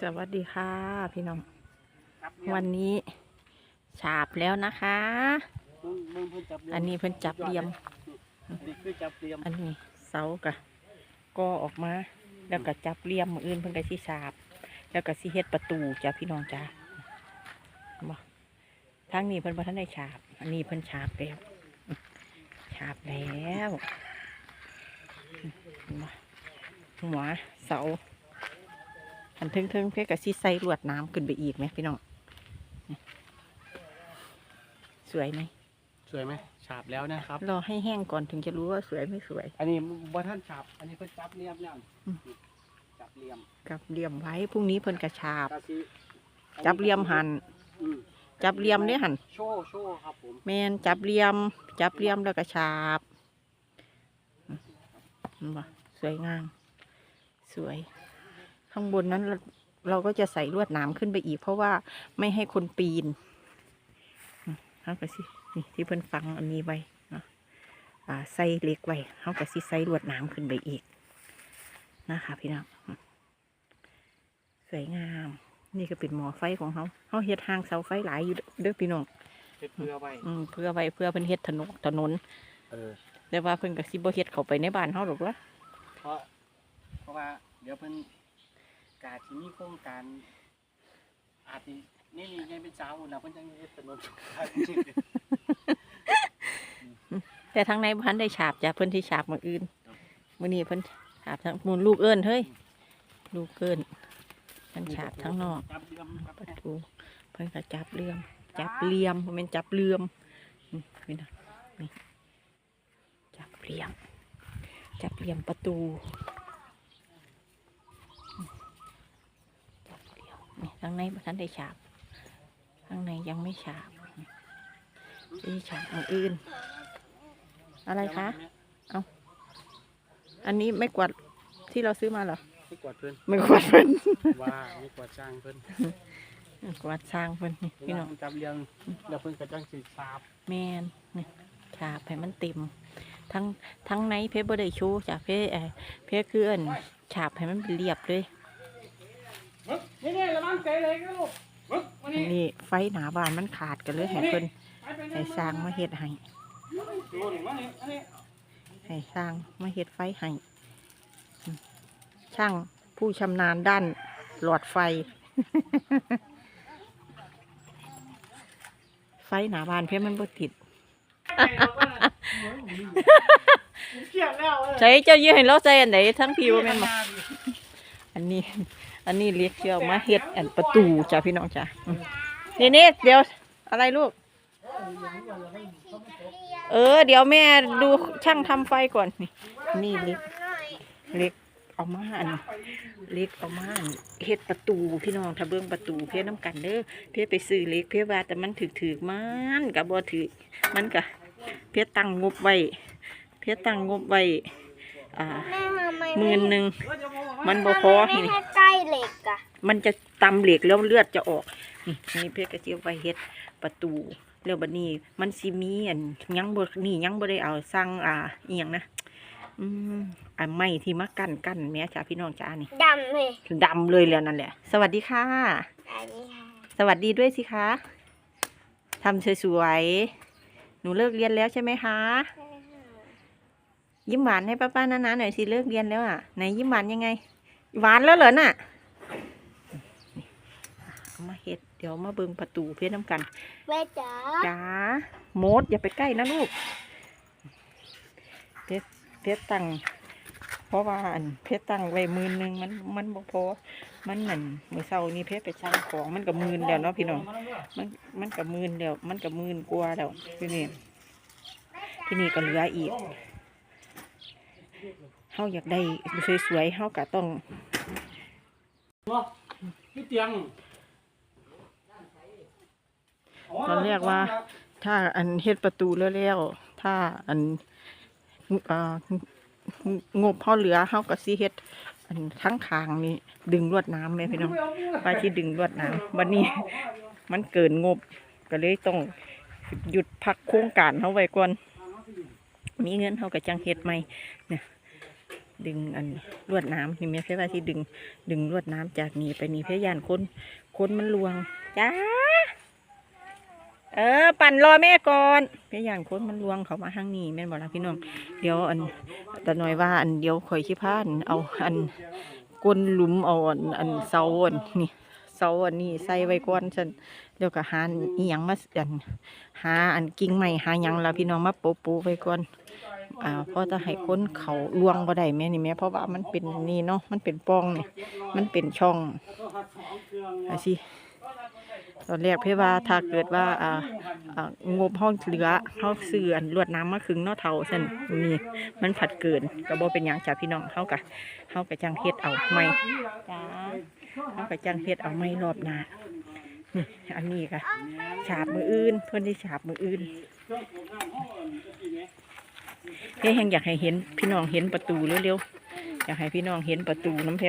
สวัสดีค่ะ พี่น้องครับวันนี้ฉาบแล้วนะคะมึงมึงเพิ่นจับเรียมอันนี้เพิ่นจับเหลี่ยมอันนี้คือจับเรียม อันนี้เสากะก็ออกมา แล้วก็จับเหลี่ยมมืออื่นเพิ่นก็สิฉาบ แล้วก็สิเฮ็ดประตูจ้ะพี่น้องจ้าบ่ทางนี้เพิ่นบ่ทันได้ฉาบ อันนี้เพิ่นฉาบแล้วฉาบแล้วบ่หัวเสา อันเทิงๆเพื่อก็สิใส่ลวดน้ำขึ้นไปอีกไหมพี่น้องสวยไหมสวยไหมฉาบแล้วนะครับ รอให้แห้งก่อนถึงจะรู้ว่าสวยไม่สวย อันนี้บ่ท่านฉาบ อันนี้เพิ่นจับเรียมแล้วอืมจับเรียมกับเหลี่ยมไว้พรุ่งนี้เพิ่นกระชาบ กะสิจับเหลี่ยมหันอืมจับเหลี่ยมเนี่ยหันโชว์โชว์ครับผมแมนจับเหลี่ยม จับเหลี่ยมแล้วก็ฉาบอืมเห็นบ่สวยงามสวย ข้างบนนั้นเราเราก็จะใส่ลวดหนามขึ้นไปอีก เพราะว่าไม่ให้คนปีนอืมเอาไปสินี่ที่เพิ่นฟังอันนี้ไว้เนาะอ่าใส่เหล็กไว้เขาก็สิใส่ลวดหนามขึ้นไปอีกนะคะพี่น้องอืมสวยงาม นี่ก็เป็นหมอไฟของเขาเขาเฮ็ดทางเสาไฟหลายอยู่เด้อพี่น้องเฮ็ดเพื่อไว้อืมเพื่อไว้เพื่อเพิ่นเฮ็ดถนนถนนเออแต่ว่าเพิ่นก็สิบ่เฮ็ดเข้าไปในบ้านเฮาหรอกวะเพราะเพราะว่าเดี๋ยวเพิ่น กาที่มีโครงการ อาจสินี่นี่ยังเป็นสาวนะเพิ่นจังเฮ็ดถนนแต่ทางในบ้านได้ฉาบจ้ะเพิ่นที่ฉาบมื้ออื่นมื้อนี้เพิ่นฉาบทั้งมูลลูกเอิ้นเฮ้ยลูกเอิ้นเพิ่นฉาบทั้งนอกจับเรียมครับประตูเพิ่นก็จับเหลี่ยม จับเหลี่ยมบ่แม่นจับเหลื่อมอืมนี่นะนี่จับเหลี่ยมจับเหลี่ยมประตูอืมจับ เหลี่ยมนี่ทางในบ่ทันได้ฉาบข้างในยังไม่ฉาบนี่ฉาบอันอื่น อะไรคะอันนี้ไม่กวาดที่เราซื้อมาเหรอ ไม่กวาดเพิ่นไม่กวาดเพิ่นว่าไม่กวาดจ้างเพิ่นกวาดสร้างเพิ่นนี่พี่น้องจับเรียงแล้วเพิ่นก็จังสิสาบแมนนี่ฉาบให้มันเต็มทั้งทั้งในเพชรบ่ได้โชว์จ้ะเพชรเอ่อเพชรคืออันฉาบให้มันเป็นเรียบเลย นี่นี่ระวังใจเลยครับลูกมึกมาอันนี่นี้ไฟหนาบานมันขาดกันเลยให้เพิ่นไปไปให้สร้างมาเฮ็ดให้ดูนี่มานี่มานี่ให้สร้างมาเฮ็ดไฟให้อืมช่างผู้ชำนาญด้านหลอดไฟ ไฟหนาบานเพชรมันบ่ติดเขียนแล้วเออใช้เจ้ายื้อให้เราใส่อันไหนทั้งพี่ว่าแม่นบ่อันนี้ อันนี้เรียกเชื่อมาเฮ็ดอันประตูจ้ะพี่น้องจ้ะอืมนี่นี่เดี๋ยวอะไรลูก เออ เดี๋ยวแม่ดูช่างทำไฟก่อน นี่นี่เล็กเล็กเอามาอันเล็กเอามาอันเฮ็ดประตูพี่น้องถ้าเบื้องประตูเพียน้ำกันเด้อเพียไปซื้อเล็กเพียว่าแต่มันถือถือๆมันกับบ่ถือมันกะเพียตั้งงบไว้เพียตั้งงบไว้อ่าแม่ทำไมหมื่นหนึ่ง มันบ่พอไม่นี่ ให้ใกล้เหล็กอะมันจะตำเหล็กแล้วเลือดจะออก นี่นี่เพชรกระเจียวไว้เฮ็ดประตูแล้วบัดนี้ มันสิมีอันยังบ่นี่ยังบ่ได้เอาสร้างอ่าอีหยังนะอืมอันไม้ที่มากั้นกั้นแม่จ้าพี่น้องจ้านี่ดำเลยดำเลยแล้วนั่นแหละ สวัสดีค่ะ อันนี้ค่ะสวัสดีด้วยสิคะทำสวยๆหนูเลิกเรียนแล้วใช่ไหมคะ ยิ้มหวานให้ป้าป้านานาหน่อยสิเลิกเรียนแล้วอะไหนยิ้มหวานยังไง หวานแล้วเหรอน่ะเอามาเฮ็ดเดี๋ยวมาเบิ่งประตูเพื่อนน้ำกันแม่จ๋าจ้าโมดอย่าไปใกล้นะลูกเพชรเพชรตั้งเพราะว่าอันเพชรตั้งไว้หมือนึงมันมันบ่พอมันนั่นมื้อเช้านี้เพชรไปช่างของมันก็หมืนแล้วเนาะพี่น้องมันมันก็หมืนแล้วมันก็หมืนกว่าแล้วที่นี่ที่นี่ก็เหลืออีกเฮาอยากได้สวยๆเฮาก็ต้องที่เตียงตอนแรกว่า ถ้าอันเฮ็ดประตูแล้วๆถ้าอันเอ่องบเฮาเหลือเฮาก็สิเฮ็ด อันทั้งคางนี่ดึงลวดน้ำแม่พี่น้องว่าที่ดึงลวดน้ำวันนี้ มันเกินงบก็เลยต้องหยุดพักโครงการเฮาไว้ก่อน มีเงินเฮาก็จังเฮ็ดใหม่เนี่ย ดึงอันลวดน้ำนี่แม่เพื่อว่าที่ดึง ดึงลวดน้ำจากนี่ไปนี่เพื่อยานคนคนมันลวงจ้าเออ ปั่นรอแม่ก่อนเพื่อยานคนมันลวงเขามาทางนี้แม่บอกละพี่น้องเดี๋ยวอันแต่หน่อยว่าอันเดี๋ยวข่อยชิพานเอาอันก้นหลุมเอาอันอันเสาอันนี่เสาอันนี้ใส่ไว้ก่อนฉันเดี๋ยวก็หาอีหยังมาอันหาอันกิ่งไม้หาหยังแล้วพี่น้องมาโปะปูไว้ก่อน อ่าเพราะจะให้คนเขาลวงบ่ได้แม่นี่แม่เพราะว่ามันเป็นนี่เนาะมันเป็นปล่องเนี่ยมันเป็นช่องอาสิตอนแรกเพื่อว่าถ้าเกิดว่าอ่าอ่างบห้องเหลือเฮาซื้ออันลวดน้ำมาครึ่งเนาะเท่าซั่นนี่มันผัดเกินก็บ่เป็นหยังจ้ะพี่น้องเฮากะเฮากะจังเฮ็ดเอาใหม่จ้าเฮากะจังเฮ็ดเอาใหม่รอบหน้านี่อันนี้ค่ะฉาบมืออื่นเพิ่นที่ฉาบมืออื่น เฮ้ยแหงอยากให้เห็นพี่น้องเห็นประตูเร็วๆอยากให้พี่น้องเห็นประตูน้ำเพล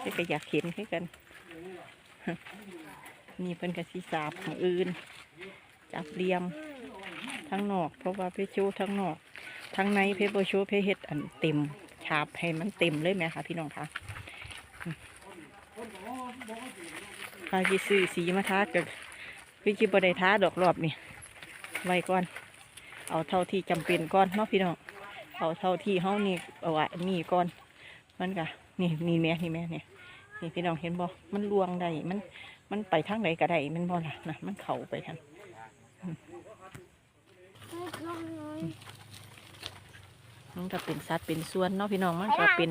เฮ้ยก็อยากเห็นให้กัน นี่เพิ่นกระสีสาบของอื่น จับเหลี่ยมทั้งนอก เพราะว่าเพชรโชว์ทั้งนอกทั้งในเพชรโบโชว์เพชรเฮ็ดอันเต็มฉาบให้มันเต็มเลยไหมคะพี่น้องคะใครที่ซื้อสีมาทากับพี่จิบได้ท้าดอกรอบนี่ ไว้ก่อน เอาเท่าที่จำเป็นก่อนเนาะพี่น้อง เอาเท่าที่เฮานี่เอาไว้นี่ก่อน มันกะนี่นี่แม่นี่แม่เนี่ยนี่พี่น้องเห็นบ่มันลวงได้ มัน มันไปทางไหนก็ได้มันบ่ล่ะนะมันเข้าไปทางมันก็เป็นสัตว์เป็นส่วนเนาะพี่น้องมันก็เป็น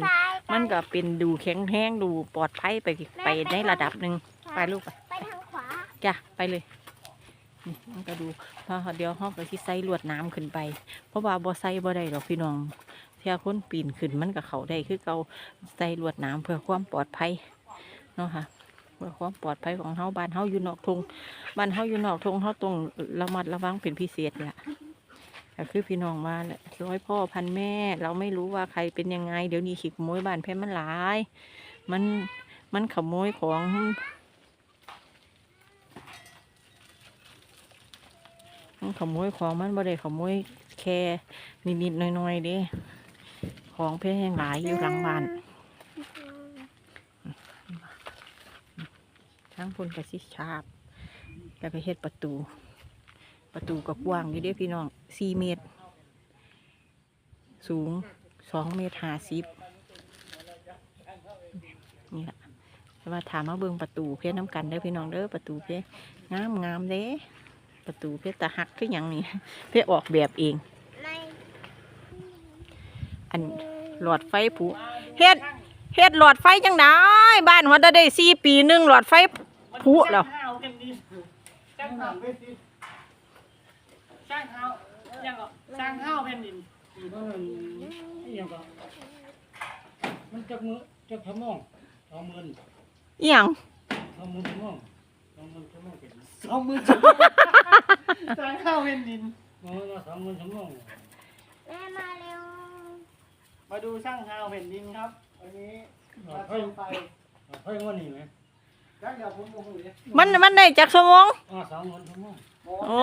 มันก็เป็นดูแข็งแห้งดูปลอดภัยไปไปในระดับหนึ่งไปลูกไปไปทางขวาจ้ะไปเลย นี่มันก็ดูพอเดี๋ยวห้องก็ที่ใส่ลวดน้ำขึ้นไป เพราะว่าบ่ใส่บ่ได้หรอกพี่น้องเที่ยคนปีนขึ้นมันกับเขาได้คือเกาใส่ลวดน้ำเพื่อความปลอดภัยเนาะค่ะเพื่อความปลอดภัยของเฮาบ้านเฮาอยู่นอกทงบ้านเฮาอยู่นอกทงเฮาต้องระมัดระวังเป็นพิเศษเนี่ยก็คือพี่น้องมาแหละร้อยพ่อพันแม่ เราไม่รู้ว่าใครเป็นยังไง เดี๋ยวนี้ขี้ขโมยบ้านแพ้มันหลาย มันมันขโมยของ มันขโมยของมันบ่ได้ขโมยแค่นิดๆหน่อยๆเด้ของเพื่อแห้งหลายอยู่หลังบ้านทั้งพุ่นกระสิชาบแล้วก็เฮ็ดประตู ประตูก็กว้างอยู่เด้พี่น้องสี่เมตร สูงสองเมตรห้าสิบนี่แหละแต่ว่าถามมาเบิ่งประตูเพื่อน้ำกันเด้อพี่น้องเด้อประตูเพื่องามงามเด้ ประตูเพชรตาหักคือหยังนี่เพชรออกแบบเองไม่อันหลอดไฟผุเฮ็ดเฮ็ดหลอดไฟจังได้บ้านหัวตาได้สี่ปีหนึ่งหลอดไฟผุแล้วช่างเท้ากันดีช่างเท้าช่างเท้ายังก็ช่างเท้าแผ่นดินมันจะมือจะทำมองสองหมื่นอหยังสองหมื่นชั่วโมงสองหมื่นชั่วโมงเป็น สองมือจุดช่างเท้าแผ่นดิน โอ้ยสองหมื่นชั่วโมงแม่มาเร็วมาดูช่างเท้าแผ่นดินครับ วันนี้หลอมาดไฟส่งไปหลอดไฟวันนี้ไหมแล้วเดี๋ยวผมโมโหเลยมันมันได้จากสมองอ๋อสองหมื่นชั่วโมงโอ้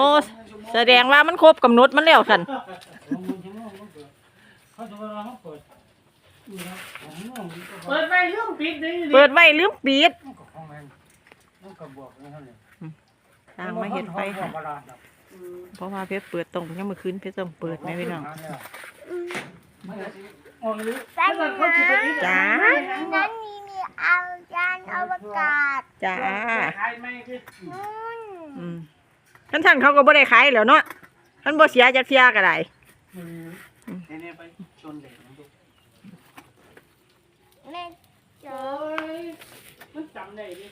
แสดงว่ามันครบกำหนดมันแล้วสันสองหมื่นชั่วโมงมันเปิดเขาจะเวลาเขาเปิดนี่นะสองชั่วโมงมันก็เปิดไฟเรื่องปิดนี่เปิดไว้ลืมปิด มันก็ของแรงมันก็บวกนะท่าน เนี่ยทางมาเฮ็ดไฟมัค่ะนบ่ประหลาดหรอกเพราะว่าเพชรเปิดตรงยังเมื่อคืนเพชรต้องเปิดไหมพี่น้องอ๋อหรือแป๊บนึงนะจ้านั้นมีมีเอายานอวกาศจ้าขายไม่คือนู่นอืมท่านท่านเขาก็บ่ได้ขายแล้วเนาะท่านบ่เสียจากเสียก็ได้มันเนี่ยไปชนเหล็กนะลูกแม่เจอเฮ้ยมันจำได้ดิ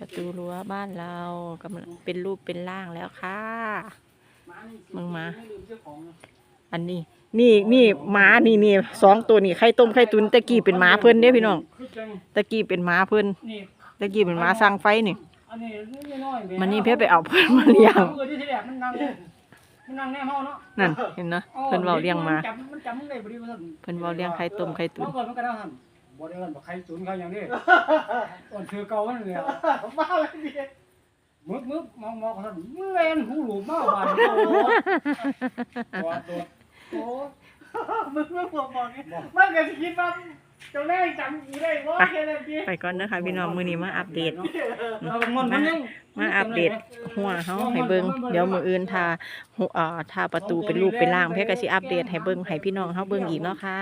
ประตูรั้วบ้านเรากำลังเป็นรูปเป็นร่างแล้วค่ะม้านี่มึงมาไลืมเจ้าของนะอันนี้ นี่นี่หมานี่นี่สองตัวนี่ไข่ต้มไข่ตุนตะกี้เป็นหมาเพิ่นเด้พี่น้องคือจังตะกี้เป็นหมาเพิ่นนี่ตะกี้เป็นหมาสร้างไฟนี่อันนี้น้อยๆแม่มันนี่เพิ่นไปเอาเพิ่นมาเลี้ยงมันเกิดที่แรกมันนั่งมันนั่งแน่เฮาเนาะนั่นเห็นเนาะเพิ่นเว้าเลี้ยงมาจำมันจำได้บ่ดีว่าซั่นเพิ่นเว้าเลี้ยงไข่ต้มไข่ตุน เอาก่อนมันก็ได้หั่นบ่ได้เอิ้นบ่ไข่ตุนเขาอย่างนี้อ่อนชื่อเก่ามันเนี่ยมาเลยดิมึกมึกมองมองเขาซั่นมึงเล่นหูหลูมาบานโตตัวตัวโอ้มึงไม่บอกบอกไงมันก็สิคิดว่า เจ้าแม่จำกูได้ว่าแค่นั้นเองไปก่อนนะคะพี่น้องมือนี้มาอัปเดตเอามันมันยังมาอัปเดตหัวเฮาให้เบิ่งเดี๋ยวมืออื่นทาหัวอ่าทาประตูเป็นรูปเป็นร่างเพื่อก็สิอัปเดตให้เบิ่งให้พี่น้องเฮาเบิ่งอีกเนาะค่ะ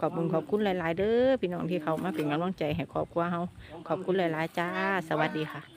ขอบคุณขอบคุณหลาย ๆ เด้อพี่น้องที่เขามาเป็นกำลังใจให้ครอบครัวเฮาขอบคุณหลาย ๆ จ้า สวัสดีค่ะ